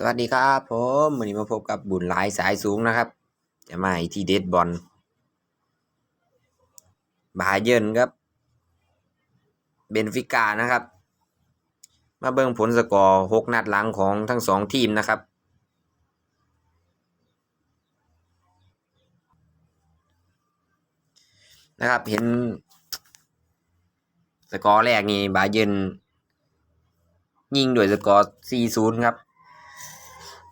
สวัสดีครับผมวันนี้มาพบกับบุญหลายสายสูงนะครับ จะมาที่เดดบอลบาเยิร์นครับเบนฟิกานะครับ มาเบิ่งผลสกอร์หกนัดหลังของทั้งสองทีมนะครับ นะครับเห็น สกอร์แรกนี่บาเยิร์นยิงด้วยสกอร์ 4-0 ครับ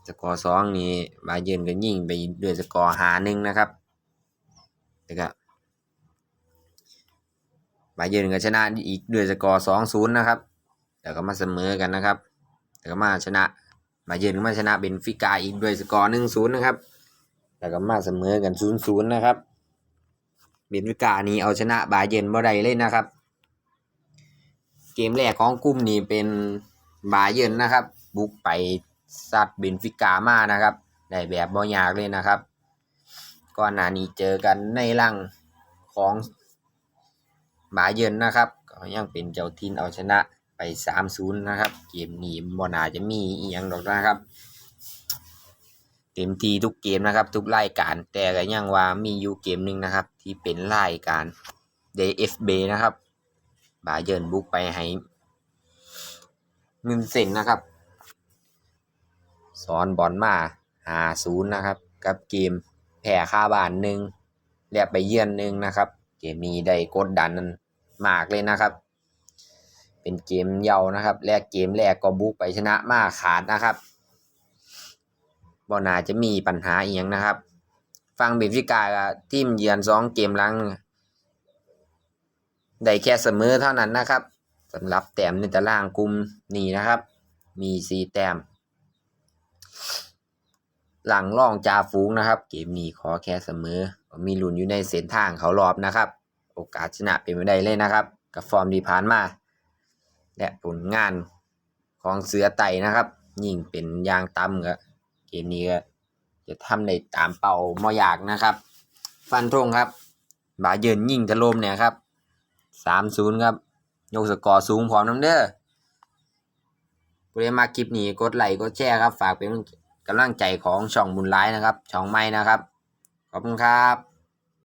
สกอร์สองนี่บาเยิร์นก็ยิงไปด้วยสกอร์หาหนึ่งนะครับแล้วก็บาเยิร์นก็ชนะอีกด้วยสกอร์สองศูนย์นะครับแล้วก็มาเสมอกันนะครับแล้วก็มาชนะบาเยิร์นก็มาชนะเบนฟิกาอีกด้วยสกอร์หนึ่งศูนย์นะครับแล้วก็มาเสมอกันศูนย์ศูนย์นะครับเบนฟิกานี่เอาชนะบาเยิร์นบ่ได้เลยนะครับ เกมแรกของกลุ่มนี้เป็นบาเยิร์นนะครับ บุกไป ซัดเบนฟิกามานะครับได้แบบบ่ยากเลยนะครับก่อนหน้านี้เจอกันในร่างของบาเยิร์นนะครับก็ยังเป็นเจ้าทินเอาชนะไป 3-0 นะครับ เกมนี้บ่นาจะมีอีหยังดอกนะครับเต็มทีทุกเกมนะครับ ทุกรายการ แต่ก็ยังว่ามีอยู่เกมหนึ่งนะครับ ที่เป็นรายการ DFB นะครับ บาเยิร์นบุกไปให้มินเซนนะครับ สอนบอลมาหาศูนย์นะครับ กับเกมแพ้ค่าบ้านหนึ่งและไปเยือนหนึ่งนะครับ เกมนี้ได้กดดันมากเลยนะครับ เป็นเกมเยานะครับ แรกเกมแรกก็บุกไปชนะมาขาดนะครับบอนาจะมีปัญหาอีกอย่างนะครับ ฟังเบนฟิกาทีมเยือนสองเกมหลังได้แค่เสมอเท่านั้นนะครับสำหรับแต้มในตารางกลุ่มนี้นะครับ มีสีแต้ม หลังล่องจาฟูงนะครับ เกมนี้ขอแค่เสมอ มีลุ้นอยู่ในเส้นทางเขารอบนะครับ โอกาสชนะเป็นไปได้เลยนะครับ กับฟอร์มที่ผ่านมา และผลงานของเสือไต่นะครับ ยิ่งเป็นยางต่ำก็เกมนี้ก็จะทำได้ตามเป้าม่อยากนะครับ ฟันธงครับ บาเยินยิ่งถล่มเนี่ยครับสามศูนย์ครับ ยกสกอร์สูงพร้อมน้ำเด้อ ผู้ใดมาคลิปนี้กดไลค์กดแชร์ครับ ฝากเป็นกำลังใจของช่องบุญร้ายนะครับ ช่องไม้นะครับ ขอบคุณครับ